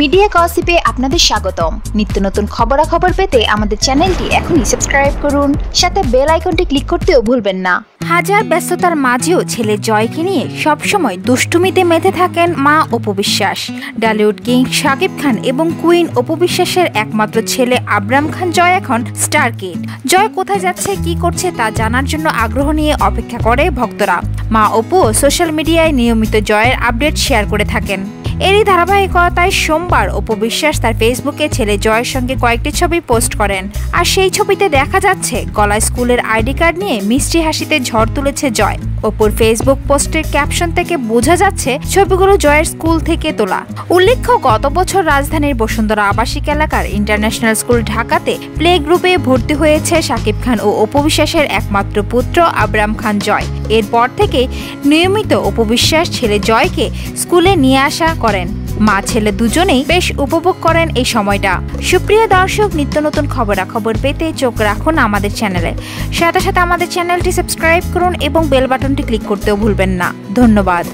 Media গসিপে আপনাদের স্বাগতম। নিত্য নতুন খবরাখবর পেতে আমাদের চ্যানেলটি এখনই সাবস্ক্রাইব করুন, সাথে বেল আইকনটি ক্লিক করতেও ভুলবেন না। হাজার ব্যস্ততার মাঝেও ছেলে জয়কে নিয়ে সবসময় দুষ্টুমিতে মেতে থাকেন মা অপবিশ্বাস। ডালিউড কিং শাকিব খান এবং কুইন অপবিশ্বাসের একমাত্র ছেলে আবরাম খান জয় এখন স্টার কিড জয় কোথায় যাচ্ছে, কি করছে তা জানার জন্য আগ্রহ নিয়ে অপেক্ষা করে ভক্তরা। মা অপু সোশ্যাল মিডিয়ায় নিয়মিত জয়ের আপডেট শেয়ার করে থাকেন। এরই ধারাবাহিকতায় সোমবার অপবিশ্বাস তার ফেসবুকে ছেলে জয়ের সঙ্গে কয়েকটি ছবি পোস্ট করেন। আর সেই ছবিতে দেখা যাচ্ছে, গলায় স্কুলের আইডি কার্ড নিয়ে মিষ্টি হাসিতে ঝড় তুলেছে জয়। অপুর ফেসবুক পোস্টের ক্যাপশন থেকে বোঝা যাচ্ছে ছবিগুলো জয়ের স্কুল থেকে তোলা। উল্লেখ্য, গত বছর রাজধানীর বসুন্ধরা আবাসিক এলাকার ইন্টারন্যাশনাল স্কুল ঢাকাতে প্লে গ্রুপে ভর্তি হয়েছে শাকিব খান ও অপবিশ্বাসের একমাত্র পুত্র আবরাম খান জয়। এরপর থেকে নিয়মিত অপবিশ্বাস ছেলে জয়কে স্কুলে নিয়ে আসা করেন। মা ছেলে দুজনেই বেশ উপভোগ করেন এই সময়টা। সুপ্রিয় দর্শক, নিত্য নতুন খবরাখবর পেতে চোখ রাখুন আমাদের চ্যানেলে। সাথে সাথে আমাদের চ্যানেলটি সাবস্ক্রাইব করুন এবং বেল বাটনটি ক্লিক করতেও ভুলবেন না। ধন্যবাদ।